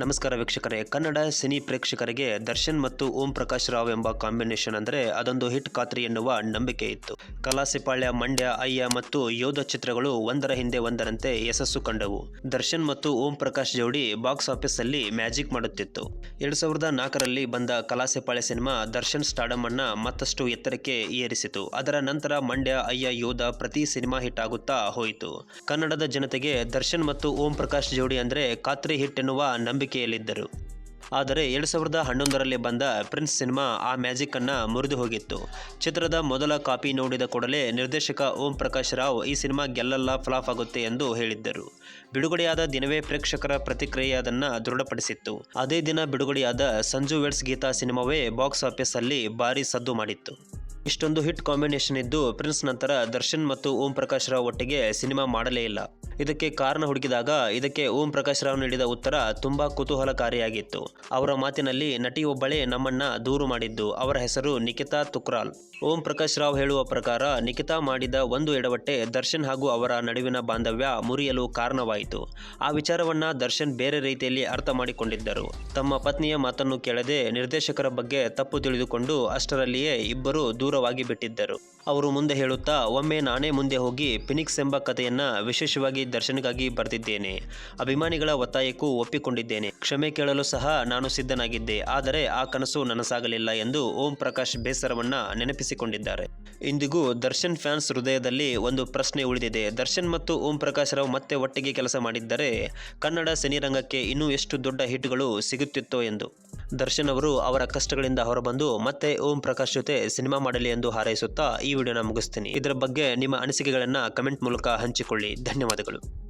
ನಮಸ್ಕಾರ ವೀಕ್ಷಕರೇ. ಕನ್ನಡ ಸಿನಿ ಪ್ರೇಕ್ಷಕರಿಗೆ ದರ್ಶನ್ ಮತ್ತು ಓಂ ಪ್ರಕಾಶ್ ರಾವ್ ಎಂಬ ಕಾಂಬಿನೇಷನ್ ಅಂದರೆ ಅದೊಂದು ಹಿಟ್ ಖಾತ್ರಿ ಎನ್ನುವ ನಂಬಿಕೆ ಇತ್ತು. ಕಲಾಸಿಪಾಳ್ಯ, ಮಂಡ್ಯ, ಅಯ್ಯ ಮತ್ತು ಯೋಧ ಚಿತ್ರಗಳು ಒಂದರ ಹಿಂದೆ ಒಂದರಂತೆ ಯಶಸ್ಸು ಕಂಡವು. ದರ್ಶನ್ ಮತ್ತು ಓಂ ಪ್ರಕಾಶ್ ಜೋಡಿ ಬಾಕ್ಸ್ ಆಫೀಸ್ ಅಲ್ಲಿ ಮ್ಯಾಜಿಕ್ ಮಾಡುತ್ತಿತ್ತು. ಎರಡ್ ಸಾವಿರದ ನಾಲ್ಕರಲ್ಲಿ ಬಂದ ಕಲಾಸಿಪಾಳ್ಯ ಸಿನಿಮಾ ದರ್ಶನ್ ಸ್ಟಾಡಮ್ ಅನ್ನ ಮತ್ತಷ್ಟು ಎತ್ತರಕ್ಕೆ ಏರಿಸಿತು. ಅದರ ನಂತರ ಮಂಡ್ಯ, ಅಯ್ಯ, ಯೋಧ ಪ್ರತಿ ಸಿನಿಮಾ ಹಿಟ್ ಆಗುತ್ತಾ ಹೋಯಿತು. ಕನ್ನಡದ ಜನತೆಗೆ ದರ್ಶನ್ ಮತ್ತು ಓಂ ಪ್ರಕಾಶ್ ಜೋಡಿ ಅಂದರೆ ಖಾತ್ರಿ ಹಿಟ್ ಎನ್ನುವ ನಂಬಿಕೆಯಲ್ಲಿದ್ದರು ಆದರೆ ಎರಡು ಸಾವಿರದ ಹನ್ನೊಂದರಲ್ಲಿ ಬಂದ ಪ್ರಿನ್ಸ್ ಸಿನಿಮಾ ಆ ಮ್ಯಾಜಿಕ್ ಅನ್ನ ಮುರಿದು ಹೋಗಿತ್ತು. ಚಿತ್ರದ ಮೊದಲ ಕಾಪಿ ನೋಡಿದ ಕೂಡಲೇ ನಿರ್ದೇಶಕ ಓಂ ಪ್ರಕಾಶ್ ರಾವ್ ಈ ಸಿನಿಮಾ ಗೆಲ್ಲಲ್ಲ, ಫ್ಲಾಪ್ ಆಗುತ್ತೆ ಎಂದು ಹೇಳಿದ್ದರು. ಬಿಡುಗಡೆಯಾದ ದಿನವೇ ಪ್ರೇಕ್ಷಕರ ಪ್ರತಿಕ್ರಿಯೆ ಅದನ್ನು ದೃಢಪಡಿಸಿತ್ತು. ಅದೇ ದಿನ ಬಿಡುಗಡೆಯಾದ ಸಂಜು ವೆಡ್ಸ್ ಗೀತಾ ಸಿನಿಮಾವೇ ಬಾಕ್ಸ್ ಆಫೀಸ್ ಅಲ್ಲಿ ಭಾರಿ ಸದ್ದು ಮಾಡಿತ್ತು. ಇಷ್ಟೊಂದು ಹಿಟ್ ಕಾಂಬಿನೇಷನ್ ಇದ್ದು ಪ್ರಿನ್ಸ್ ನಂತರ ದರ್ಶನ್ ಮತ್ತು ಓಂ ಪ್ರಕಾಶ್ ರಾವ್ ಒಟ್ಟಿಗೆ ಸಿನಿಮಾ ಮಾಡಲೇ ಇಲ್ಲ. ಇದಕ್ಕೆ ಕಾರಣ ಹುಡುಕಿದಾಗ ಇದಕ್ಕೆ ಓಂ ಪ್ರಕಾಶ್ ರಾವ್ ನೀಡಿದ ಉತ್ತರ ತುಂಬಾ ಕುತೂಹಲಕಾರಿಯಾಗಿತ್ತು. ಅವರ ಮಾತಿನಲ್ಲಿ ನಟಿ ಒಬ್ಬಳೇ ನಮ್ಮನ್ನ ದೂರು ಮಾಡಿದ್ದು, ಅವರ ಹೆಸರು ನಿಖಿತಾ ತುಕ್ರಾಲ್. ಓಂ ಪ್ರಕಾಶ್ ರಾವ್ ಹೇಳುವ ಪ್ರಕಾರ ನಿಖಿತಾ ಮಾಡಿದ ಒಂದು ಎಡವಟ್ಟೆ ದರ್ಶನ್ ಹಾಗೂ ಅವರ ನಡುವಿನ ಬಾಂಧವ್ಯ ಮುರಿಯಲು ಕಾರಣವಾಯಿತು. ಆ ವಿಚಾರವನ್ನ ದರ್ಶನ್ ಬೇರೆ ರೀತಿಯಲ್ಲಿ ಅರ್ಥ ಮಾಡಿಕೊಂಡಿದ್ದರು. ತಮ್ಮ ಪತ್ನಿಯ ಮಾತನ್ನು ಕೇಳದೆ ನಿರ್ದೇಶಕರ ಬಗ್ಗೆ ತಪ್ಪು ತಿಳಿದುಕೊಂಡು ಅಷ್ಟರಲ್ಲಿಯೇ ಇಬ್ಬರು ದೂರವಾಗಿ ಬಿಟ್ಟಿದ್ದರು. ಅವರು ಮುಂದೆ ಹೇಳುತ್ತಾ, ಒಮ್ಮೆ ನಾನೇ ಮುಂದೆ ಹೋಗಿ ಫಿನಿಕ್ಸ್ ಎಂಬ ಕಥೆಯನ್ನ ವಿಶೇಷವಾಗಿ ದರ್ಶನ್ಗಾಗಿ ಬರೆದಿದ್ದೇನೆ ಅಭಿಮಾನಿಗಳ ಒತ್ತಾಯಕ್ಕೂ ಒಪ್ಪಿಕೊಂಡಿದ್ದೇನೆ. ಕ್ಷಮೆ ಕೇಳಲು ಸಹ ನಾನು ಸಿದ್ಧನಾಗಿದ್ದೆ. ಆದರೆ ಆ ಕನಸು ನನಸಾಗಲಿಲ್ಲ ಎಂದು ಓಂ ಪ್ರಕಾಶ್ ಬೇಸರವನ್ನ ನೆನಪಿಸಿಕೊಂಡಿದ್ದಾರೆ. ಇಂದಿಗೂ ದರ್ಶನ್ ಫ್ಯಾನ್ಸ್ ಹೃದಯದಲ್ಲಿ ಒಂದು ಪ್ರಶ್ನೆ ಉಳಿದಿದೆ. ದರ್ಶನ್ ಮತ್ತು ಓಂ ಪ್ರಕಾಶ್ ರಾವ್ ಮತ್ತೆ ಒಟ್ಟಿಗೆ ಕೆಲಸ ಮಾಡಿದ್ದರೆ ಕನ್ನಡ ಸಿನಿರಂಗಕ್ಕೆ ಇನ್ನೂ ಎಷ್ಟು ದೊಡ್ಡ ಹಿಟ್ಗಳು ಸಿಗುತ್ತಿತ್ತೋ ಎಂದು. ದರ್ಶನ್ ಅವರು ಅವರ ಕಷ್ಟಗಳಿಂದ ಹೊರಬಂದು, ಮತ್ತೆ ಓಂ ಪ್ರಕಾಶ್ ಜೊತೆ ಸಿನಿಮಾ ಮಾಡಲಿ ಎಂದು ಹಾರೈಸುತ್ತಾ ಈ ವಿಡಿಯೋನ ಮುಗಿಸ್ತೀನಿ. ಇದರ ಬಗ್ಗೆ ನಿಮ್ಮ ಅನಿಸಿಕೆಗಳನ್ನು ಕಮೆಂಟ್ ಮೂಲಕ ಹಂಚಿಕೊಳ್ಳಿ. ಧನ್ಯವಾದಗಳು.